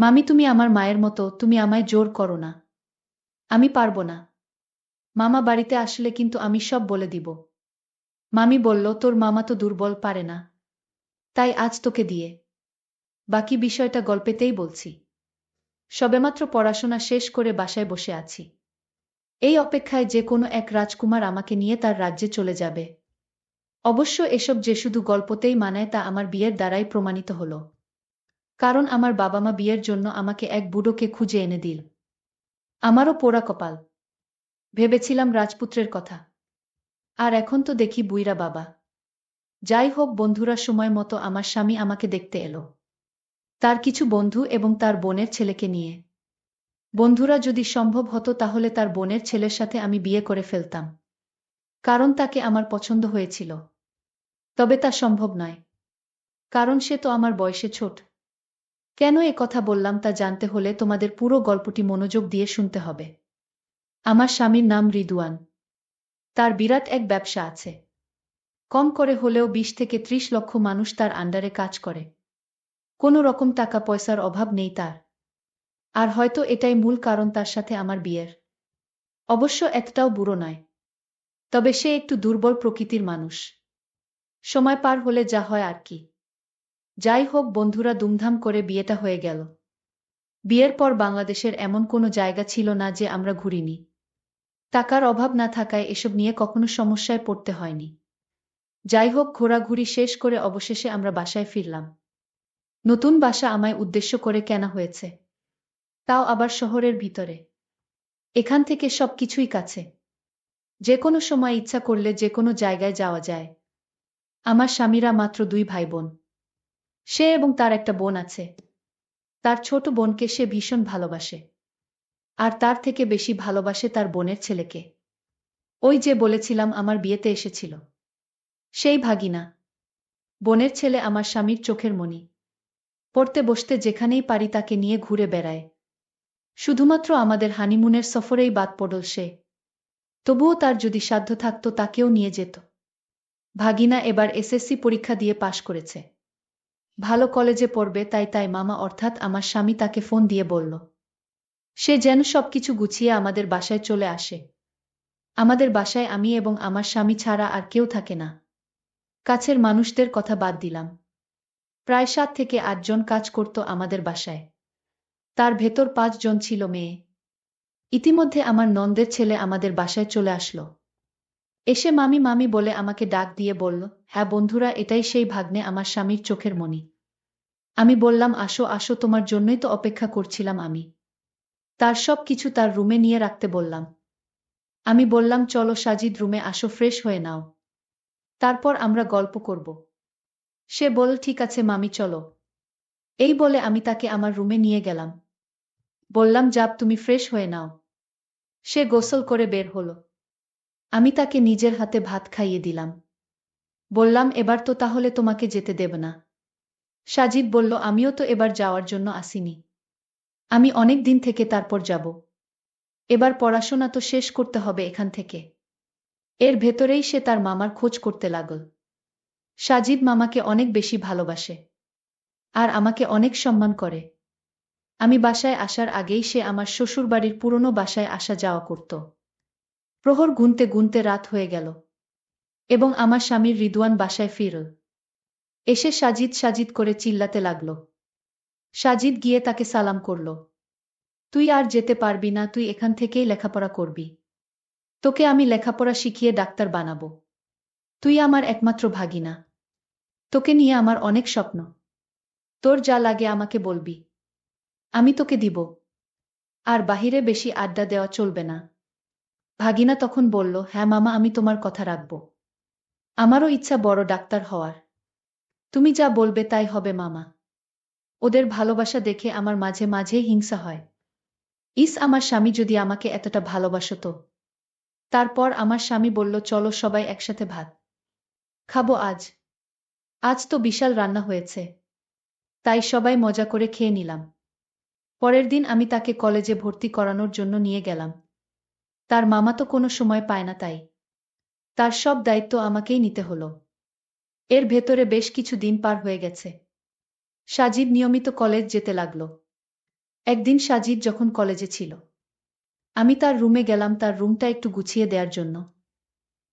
মামি, তুমি আমার মায়ের মতো, তুমি আমায় জোর করো না। আমি পারব না। মামা বাড়িতে আসলে কিন্তু আমি সব বলে দিব। মামি বলল, তোর মামা তো দুর্বল, পারে না। তাই আজ তোকে দিয়ে। বাকি বিষয়টা গল্পেতেই বলছি। সবেমাত্র পড়াশোনা শেষ করে বাসায় বসে আছি। এই অপেক্ষায় যে কোনো এক রাজকুমার আমাকে নিয়ে তার রাজ্যে চলে যাবে। অবশ্য এসব যে শুধু গল্পতেই মানায় তা আমার বিয়ের দ্বারাই প্রমাণিত হল। কারণ আমার বাবা মা বিয়ের জন্য আমাকে এক বুড়োকে খুঁজে এনে দিল। আমারও পোড়া কপাল। ভেবেছিলাম রাজপুত্রের কথা। আর এখন তো দেখি বুইরা বাবা। যাই হোক, বন্ধুরা, সময় মতো আমার স্বামী আমাকে দেখতে এলো। তার কিছু বন্ধু এবং তার বোনের ছেলেকে নিয়ে। বন্ধুরা, যদি সম্ভব হতো তাহলে তার বোনের ছেলের সাথে আমি বিয়ে করে ফেলতাম। কারণ তাকে আমার পছন্দ হয়েছিল। তবে তা সম্ভব নয়। কারণ সে তো আমার বয়সে ছোট। কেন এ কথা বললাম তা জানতে হলে তোমাদের পুরো গল্পটি মনোযোগ দিয়ে শুনতে হবে। আমার স্বামীর নাম রিদুয়ান তার বিরাট এক ব্যবসা আছে। কম করে হলেও বিশ থেকে ত্রিশ লক্ষ মানুষ তার আন্ডারে কাজ করে। কোনো রকম টাকা পয়সার অভাব নেই তার। আর হয়তো এটাই মূল কারণ তার সাথে আমার বিয়ের। অবশ্য একটাও বুড়ো নয়। তবে সে একটু দুর্বল প্রকৃতির মানুষ। সময় পার হলে যা হয় আর কি। যাই হোক বন্ধুরা দুমধাম করে বিয়েটা হয়ে গেল। বিয়ের পর বাংলাদেশের এমন কোনো জায়গা ছিল না যে আমরা ঘুরিনি। টাকার অভাব না থাকায় এসব নিয়ে কখনো সমস্যায় পড়তে হয়নি। যাই হোক ঘোরাঘুরি শেষ করে অবশেষে আমরা বাসায় ফিরলাম। নতুন বাসা আমায় উদ্দেশ্য করে কেনা হয়েছে। তাও আবার শহরের ভিতরে। এখান থেকে সব কিছুই কাছে। যে কোনো সময় ইচ্ছা করলে যে কোনো জায়গায় যাওয়া যায়। আমার স্বামীরা মাত্র দুই ভাই বোন। সে এবং তার একটা বোন আছে। তার ছোট বোনকে সে ভীষণ ভালোবাসে। আর তার থেকে বেশি ভালোবাসে তার বোনের ছেলেকে। ওই যে বলেছিলাম আমার বিয়েতে এসেছিল। সেই ভাগিনা। বোনের ছেলে আমার স্বামীর চোখের মণি। পড়তে বসতে যেখানেই পারি তাকে নিয়ে ঘুরে বেড়ায়। শুধুমাত্র আমাদের হানিমুনের সফরেই বাদ পড়ল সে। তবুও তার যদি সাধ্য থাকত তাকেও নিয়ে যেত। ভাগিনা এবার এসএসসি পরীক্ষা দিয়ে পাশ করেছে। ভালো কলেজে পড়বে, তাই তাই মামা অর্থাৎ আমার স্বামী তাকে ফোন দিয়ে বলল। সে যেন সবকিছু গুছিয়ে আমাদের বাসায় চলে আসে। আমাদের বাসায় আমি এবং আমার স্বামী ছাড়া আর কেউ থাকে না। কাছের মানুষদের কথা বাদ দিলাম। প্রায় সাত থেকে আটজন কাজ করত আমাদের বাসায়। তার ভেতর পাঁচজন ছিল মেয়ে। ইতিমধ্যে আমার নন্দের ছেলে আমাদের বাসায় চলে আসলো। এসে মামি মামি বলে আমাকে ডাক দিয়ে বলল হ্যাঁ বন্ধুরা, এটাই সেই ভাগ্নে আমার স্বামীর চোখের মণি। আমি বললাম, আসো আসো, তোমার জন্যই তো অপেক্ষা করছিলাম আমি। তার সব কিছু তার রুমে নিয়ে রাখতে বললাম। আমি বললাম, চলো সাজিদ রুমে আসো, ফ্রেশ হয়ে নাও। তারপর আমরা গল্প করব। সে বল ঠিক আছে মামি, চলো। এই বলে আমি তাকে আমার রুমে নিয়ে গেলাম। বললাম যাব তুমি ফ্রেশ হয়ে নাও। সে গোসল করে বের হলো। আমি তাকে নিজের হাতে ভাত খাইয়ে দিলাম। বললাম, এবার তো তাহলে তোমাকে যেতে দেব না। সাজিদ বলল, আমিও তো এবার যাওয়ার জন্য আসিনি। আমি অনেক দিন থেকে তারপর যাব। এবার পড়াশোনা তো শেষ করতে হবে এখান থেকে। এর ভেতরেই সে তার মামার খোঁজ করতে লাগল। সাজিদ মামাকে অনেক বেশি ভালোবাসে আর আমাকে অনেক সম্মান করে। আমি বাসায় আসার আগেই সে আমার শ্বশুরবাড়ির পুরনো বাসায় আসা যাওয়া করত। প্রহর গুনতে গুনতে রাত হয়ে গেল এবং আমার স্বামীর রিদওয়ান বাসায় ফিরল। এসে সাজিদ সাজিদ করে চিল্লাতে লাগল। সাজিদ গিয়ে তাকে সালাম করল। তুই আর যেতে পারবি না, তুই এখান থেকেই লেখাপড়া করবি। তোকে আমি লেখাপড়া শিখিয়ে ডাক্তার বানাবো। তুই আমার একমাত্র ভাগিনা। তোকে নিয়ে আমার অনেক স্বপ্ন। তোর যা লাগে আমাকে বলবি। আমি তোকে দিব। আর বাহিরে বেশি আড্ডা দেওয়া চলবে না। ভাগিনা তখন বলল হ্যাঁ মামা, আমি তোমার কথা রাখব। আমারও ইচ্ছা বড় ডাক্তার হওয়ার। তুমি যা বলবে তাই হবে, মামা। ওদের ভালোবাসা দেখে আমার মাঝে মাঝে হিংসা হয়। ইস, আমার স্বামী যদি আমাকে এতটা ভালোবাসত। তারপর আমার স্বামী বলল, চলো সবাই একসাথে ভাত। খাব আজ। আজ তো বিশাল রান্না হয়েছে। তাই সবাই মজা করে খেয়ে নিলাম। পরের দিন আমি তাকে কলেজে ভর্তি করানোর জন্য নিয়ে গেলাম। তার মামা তো কোনো সময় পায় না তাই। তার সব দায়িত্ব আমাকেই নিতে হলো। এর ভেতরে বেশ কিছু দিন পার হয়ে গেছে। সাজিদ নিয়মিত কলেজ যেতে লাগল। একদিন সাজিদ যখন কলেজে ছিল, আমি তার রুমে গেলাম তার রুমটা একটু গুছিয়ে দেওয়ার জন্য।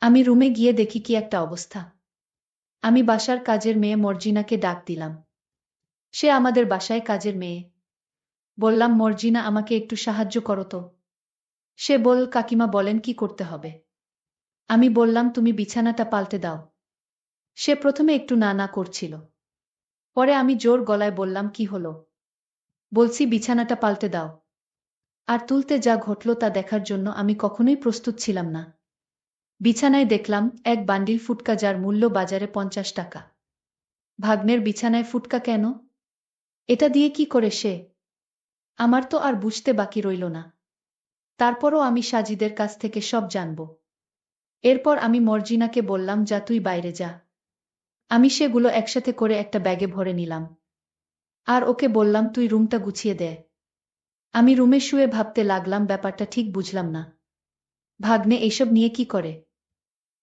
আমি রুমে গিয়ে দেখি কি একটা অবস্থা। আমি বাসার কাজের মেয়ে মর্জিনাকে ডাক দিলাম। সে আমাদের বাসায় কাজের মেয়ে। বললাম, মর্জিনা, আমাকে একটু সাহায্য করো তো। সে বল, কাকিমা বলেন কি করতে হবে? আমি বললাম, তুমি বিছানাটা পাল্টে দাও। সে প্রথমে একটু না না করছিল। পরে আমি জোর গলায় বললাম, কি হলো? বলছি, বিছানাটা পাল্টে দাও। আর তুলতে যা ঘটল তা দেখার জন্য আমি কখনোই প্রস্তুত ছিলাম না। বিছানায় দেখলাম, এক বান্ডিল ফুটকা যার মূল্য বাজারে পঞ্চাশ টাকা। ভাগ্নের বিছানায় ফুটকা কেন? এটা দিয়ে কি করে সে? আমার তো আর বুঝতে বাকি রইল না। তারপরও আমি সাজিদের কাছ থেকে সব জানব। এরপর আমি মর্জিনাকে বললাম, যা, তুই বাইরে যা। আমি সেগুলো একসাথে করে একটা ব্যাগে ভরে নিলাম। আর ওকে বললাম, তুই রুমটা গুছিয়ে দে। আমি রুমে শুয়ে ভাবতে লাগলাম, ব্যাপারটা ঠিক বুঝলাম না। ভাগ্নে এইসব নিয়ে কি করে?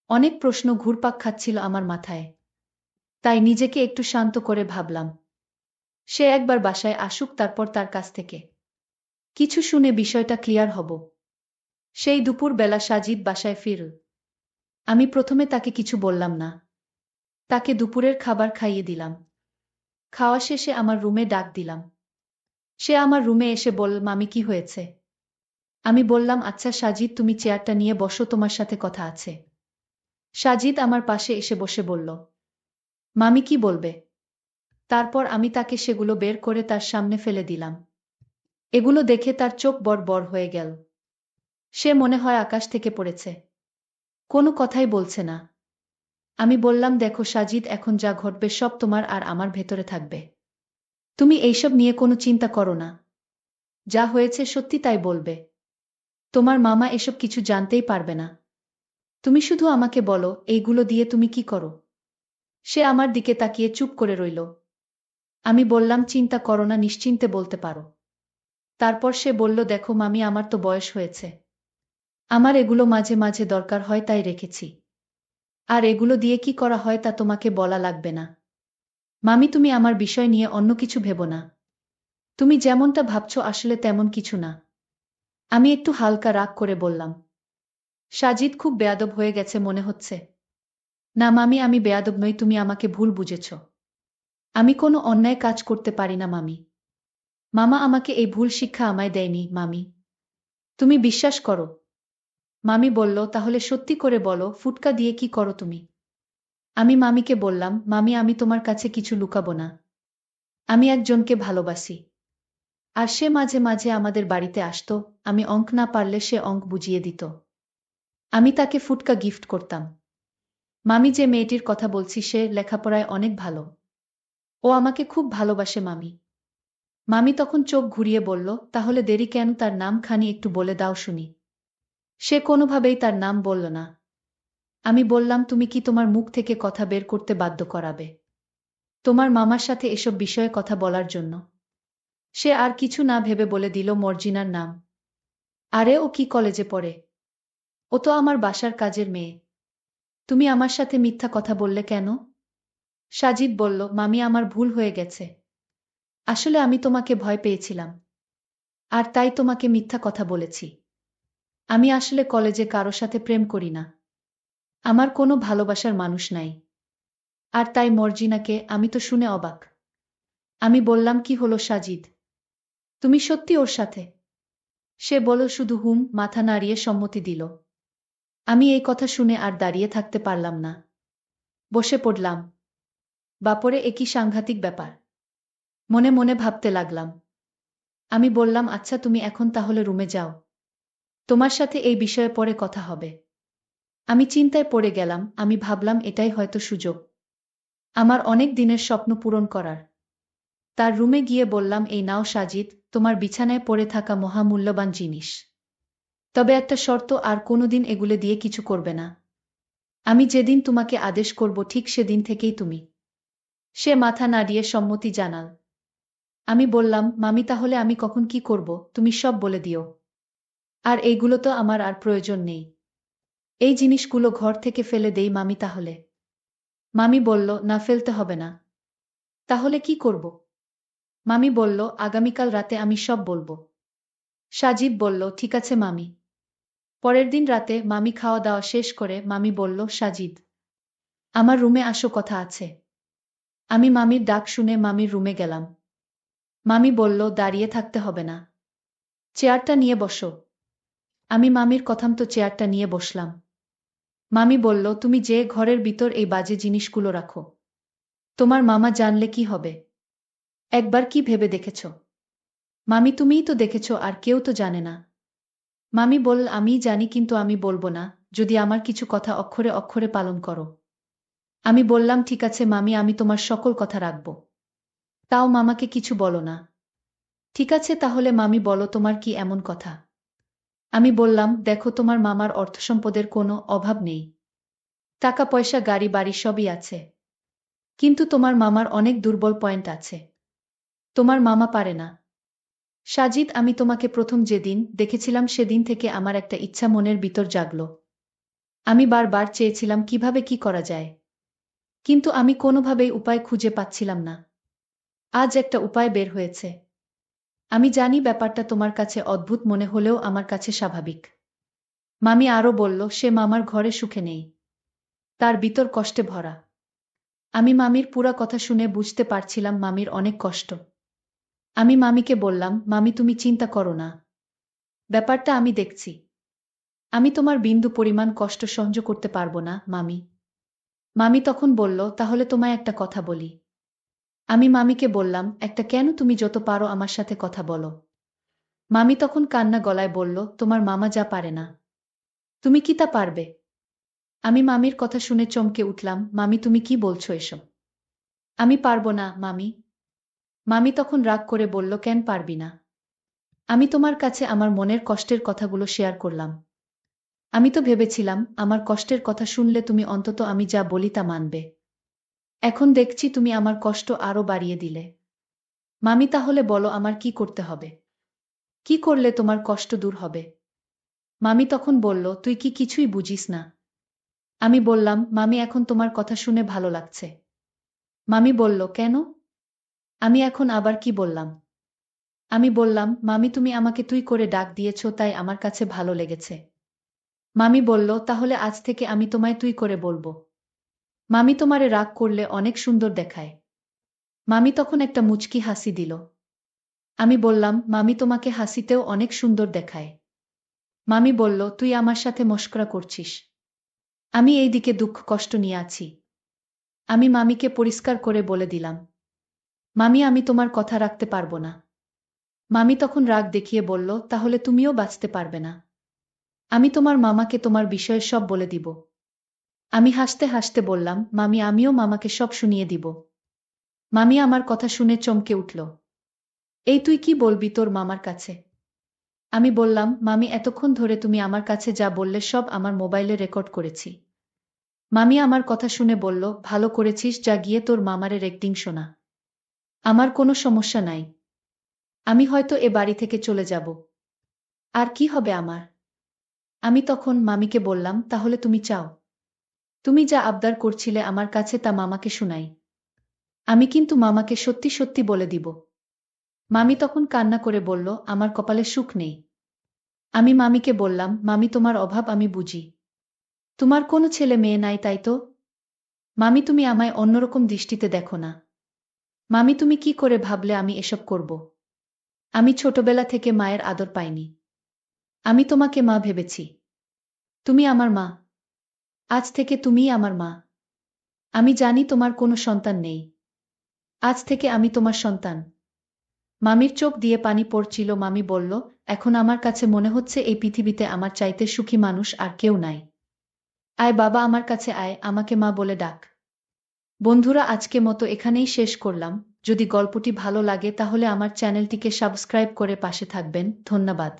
অনেক প্রশ্ন ঘুরপাক খাচ্ছিল আমার মাথায়। তাই নিজেকে একটু শান্ত করে ভাবলাম। সে একবার বাসায় আসুক, তারপর তার কাছ থেকে। কিছু শুনে বিষয়টা ক্লিয়ার হব। সেই দুপুর বেলা সাজিদ বাসায় ফির আমি প্রথমে তাকে কিছু বললাম না। তাকে দুপুরের খাবার খাইয়ে দিলাম। খাওয়া শেষে আমার রুমে ডাক দিলাম। সে আমার রুমে এসে বল মামি, কি হয়েছে? আমি বললাম আচ্ছা সাজিদ, তুমি চেয়ারটা নিয়ে বসো, তোমার সাথে কথা আছে। সাজিদ আমার পাশে এসে বসে বলল, মামি কি বলবে? তারপর আমি তাকে সেগুলো বের করে তার সামনে ফেলে দিলাম। এগুলো দেখে তার চোখ বড় বড় হয়ে গেল। সে মনে হয় আকাশ থেকে পড়েছে। কোনো কথাই বলছে না। আমি বললাম, দেখো সাজিদ, এখন যা ঘটবে সব তোমার আর আমার ভেতরে থাকবে। তুমি এইসব নিয়ে কোনো চিন্তা করো না। যা হয়েছে সত্যি তাই বলবে। তোমার মামা এসব কিছু জানতেই পারবে না। তুমি শুধু আমাকে বলো, এইগুলো দিয়ে তুমি কি করো? সে আমার দিকে তাকিয়ে চুপ করে রইল। আমি বললাম, চিন্তা করো না, নিশ্চিন্তে বলতে পারো। তারপর সে বলল, দেখো মামি, আমার তো বয়স হয়েছে। আমার এগুলো মাঝে মাঝে দরকার হয়, তাই রেখেছি। আর এগুলো দিয়ে কি করা হয় তা তোমাকে বলা লাগবে না। মামি, তুমি আমার বিষয় নিয়ে অন্য কিছু ভেব না। তুমি যেমনটা ভাবছ আসলে তেমন কিছু না। আমি একটু হালকা রাগ করে বললাম, সাজিদ খুব বেয়াদব হয়ে গেছে মনে হচ্ছে। না মামি, আমি বেয়াদব নই, তুমি আমাকে ভুল বুঝেছ। আমি কোনো অন্যায় কাজ করতে পারি না মামি। মামা আমাকে এই ভুল শিক্ষা আমায় দেয়নি, মামি। তুমি বিশ্বাস করো মামি বলল, তাহলে সত্যি করে বলো, ফুটকা দিয়ে কি করো তুমি? আমি মামিকে বললাম, মামি, আমি তোমার কাছে কিছু লুকাবো না। আমি একজনকে ভালোবাসি। আর সে মাঝে মাঝে আমাদের বাড়িতে আসতো, আমি অঙ্ক না পারলে সে অঙ্ক বুঝিয়ে দিত। আমি তাকে ফুটকা গিফট করতাম। মামি যে মেয়েটির কথা বলছি, সে লেখাপড়ায় অনেক ভালো। ও আমাকে খুব ভালোবাসে মামি। মামি তখন চোখ ঘুরিয়ে বলল, তাহলে দেরি কেন? তার নাম খানি একটু বলে দাও শুনি। সে কোনোভাবেই তার নাম বলল না। আমি বললাম, তুমি কি তোমার মুখ থেকে কথা বের করতে বাধ্য করাবে? তোমার মামার সাথে এসব বিষয়ে কথা বলার জন্য। সে আর কিছু না ভেবে বলে দিল মর্জিনার নাম। আরে, ও কি কলেজে পড়ে? ও তো আমার বাসার কাজের মেয়ে। তুমি আমার সাথে মিথ্যা কথা বললে কেন? সাজিদ বলল, মামি, আমার ভুল হয়ে গেছে। আসলে আমি তোমাকে ভয় পেয়েছিলাম। আর তাই তোমাকে মিথ্যা কথা বলেছি। আমি আসলে কলেজে কারও সাথে প্রেম করি না। আমার কোনো ভালোবাসার মানুষ নাই। আর তাই মর্জিনাকে আমি তো শুনে অবাক। আমি বললাম, কি হলো সাজিদ? তুমি সত্যি ওর সাথে? সে বলল, শুধু হুম, মাথা নাড়িয়ে সম্মতি দিল। আমি এই কথা শুনে আর দাঁড়িয়ে থাকতে পারলাম না। বসে পড়লাম। বাপরে একই সাংঘাতিক ব্যাপার। মনে মনে ভাবতে লাগলাম। আমি বললাম আচ্ছা তুমি এখন তাহলে রুমে যাও। তোমার সাথে এই বিষয়ে পরে কথা হবে। আমি চিন্তায় পড়ে গেলাম, আমি ভাবলাম এটাই হয়তো সুযোগ। আমার অনেক দিনের স্বপ্ন পূরণ করার। তার রুমে গিয়ে বললাম, এই নাও সাজিদ, তোমার বিছানায় পড়ে থাকা মহামূল্যবান জিনিস। তবে একটা শর্ত, আর কোনোদিন এগুলো দিয়ে কিছু করবে না। আমি যেদিন তোমাকে আদেশ করব, ঠিক সেদিন থেকেই তুমি সে মাথা নাড়িয়ে সম্মতি জানাল। আমি বললাম, মামি, তাহলে আমি কখন কি করব? তুমি সব বলে দিও। আর এইগুলো তো আমার আর প্রয়োজন নেই। এই জিনিসগুলো ঘর থেকে ফেলে দেই মামি তাহলে। মামি বলল, না, ফেলতে হবে না। তাহলে কি করব? মামি বলল, আগামীকাল রাতে আমি সব বলব। সাজিদ বলল, ঠিক আছে মামি। পরের দিন রাতে মামি খাওয়া দাওয়া শেষ করে মামি বলল, সাজিদ, আমার রুমে আসো, কথা আছে। আমি মামির ডাক শুনে মামির রুমে গেলাম। মামি বলল, দাঁড়িয়ে থাকতে হবে না। চেয়ারটা নিয়ে বসো। আমি মামির কথামতো চেয়ারটা নিয়ে বসলাম। মামি বলল, তুমি যে ঘরের ভিতর এই বাজে জিনিসগুলো রাখো। তোমার মামা জানলে কি হবে? একবার কি ভেবে দেখেছ? মামি তুমিই তো দেখেছ, আর কেউ তো জানে না। মামি বলল, আমি জানি, কিন্তু আমি বলব না। যদি আমার কিছু কথা অক্ষরে অক্ষরে পালন করো। আমি বললাম, ঠিক আছে মামি, আমি তোমার সকল কথা রাখব। তাও মামাকে কিছু বলো না। ঠিক আছে, তাহলে মামি বলো, তোমার কি এমন কথা? আমি বললাম, দেখো, তোমার মামার অর্থসম্পদের কোনো অভাব নেই। টাকা, পয়সা, গাড়ি, বাড়ি সবই আছে। কিন্তু তোমার মামার অনেক দুর্বল পয়েন্ট আছে। তোমার মামা পারে না। সাজিদ, আমি তোমাকে প্রথম যেদিন দেখেছিলাম, সেদিন থেকে আমার একটা ইচ্ছা মনের ভিতর জাগল। আমি বারবার চেয়েছিলাম, কীভাবে কি করা যায়? কিন্তু আমি কোনোভাবেই উপায় খুঁজে পাচ্ছিলাম না। আজ একটা উপায় বের হয়েছে। আমি জানি ব্যাপারটা তোমার কাছে অদ্ভুত মনে হলেও আমার কাছে স্বাভাবিক। মামি আরও বলল, সে মামার ঘরে সুখে নেই। তার ভিতর কষ্টে ভরা। আমি মামির পুরা কথা শুনে বুঝতে পারছিলাম মামির অনেক কষ্ট। আমি মামিকে বললাম, মামি, তুমি চিন্তা করো না। ব্যাপারটা আমি দেখছি। আমি তোমার বিন্দু পরিমাণ কষ্ট সহ্য করতে পারব না, মামি। মামি তখন বলল, তাহলে তোমায় একটা কথা বলি। আমি মামিকে বললাম, একটা কেন তুমি যত পারো আমার সাথে কথা বলো। মামি তখন কান্না গলায় বলল, তোমার মামা যা পারে না। তুমি কি তা পারবে? আমি মামির কথা শুনে চমকে উঠলাম, মামি, তুমি কি বলছো এসব? আমি পারব না, মামি। মামি তখন রাগ করে বলল, কেন পারবি না? আমি তোমার কাছে আমার মনের কষ্টের কথাগুলো শেয়ার করলাম। আমি তো ভেবেছিলাম, আমার কষ্টের কথা শুনলে তুমি অন্তত আমি যা বলি তা মানবে। এখন দেখছি তুমি আমার কষ্ট আরও বাড়িয়ে দিলে। মামি, তাহলে বলো আমার কি করতে হবে? কি করলে তোমার কষ্ট দূর হবে? মামি তখন বলল, তুই কি কিছুই বুঝিস না। আমি বললাম, মামি, এখন তোমার কথা শুনে ভালো লাগছে। মামি বলল, কেন? আমি এখন আবার কি বললাম? আমি বললাম, মামি, তুমি আমাকে তুই করে ডাক দিয়েছ, তাই আমার কাছে ভালো লেগেছে। মামি বলল, তাহলে আজ থেকে আমি তোমায় তুই করে বলব। মামি তোমারে রাগ করলে অনেক সুন্দর দেখায়। মামি তখন একটা মুচকি হাসি দিল। আমি বললাম, মামি তোমাকে হাসিতেও অনেক সুন্দর দেখায়। মামি বলল, তুই আমার সাথে মস্করা করছিস। আমি এই দিকে দুঃখ কষ্ট নিয়ে আছি। আমি মামিকে পরিষ্কার করে বলে দিলাম, মামি, আমি তোমার কথা রাখতে পারব না। মামি তখন রাগ দেখিয়ে বলল, তাহলে তুমিও বাঁচতে পারবে না। আমি তোমার মামাকে তোমার বিষয়ে সব বলে দিব। আমি হাসতে হাসতে বললাম, মামি, আমিও মামাকে সব শুনিয়ে দিব। মামি আমার কথা শুনে চমকে উঠল। এই তুই কি বলবি তোর মামার কাছে? আমি বললাম, মামি, এতক্ষণ ধরে তুমি আমার কাছে যা বললে সব আমার মোবাইলে রেকর্ড করেছি। মামি আমার কথা শুনে বলল, ভালো করেছিস, যা গিয়ে তোর মামারে রেকর্ডিং শোনা। আমার কোনো সমস্যা নাই। আমি হয়তো এ বাড়ি থেকে চলে যাব। আর কি হবে আমার? আমি তখন মামিকে বললাম, তাহলে তুমি চাও। তুমি যা আবদার করছিলে আমার কাছে তা মামাকে শুনাই। আমি কিন্তু মামাকে সত্যি সত্যি বলে দিব। মামি তখন কান্না করে বলল, আমার কপালে সুখ নেই। আমি মামিকে বললাম, মামি, তোমার অভাব আমি বুঝি। তোমার কোনো ছেলে মেয়ে নাই, তাই তো? মামি, তুমি আমায় অন্যরকম দৃষ্টিতে দেখো না। মামি, তুমি কি করে ভাবলে আমি এসব করব? আমি ছোটবেলা থেকে মায়ের আদর পাইনি। আমি তোমাকে মা ভেবেছি। তুমি আমার মা। আজ থেকে তুমিই আমার মা। আমি জানি তোমার কোনো সন্তান নেই। আজ থেকে আমি তোমার সন্তান। মামির চোখ দিয়ে পানি পড়ছিল, মামি বলল, এখন আমার কাছে মনে হচ্ছে এই পৃথিবীতে আমার চাইতে সুখী মানুষ আর কেউ নাই। আয় বাবা, আমার কাছে আয়, আমাকে মা বলে ডাক। বন্ধুরা, আজকে মতো এখানেই শেষ করলাম। যদি গল্পটি ভালো লাগে, তাহলে আমার চ্যানেলটিকে সাবস্ক্রাইব করে পাশে থাকবেন। ধন্যবাদ।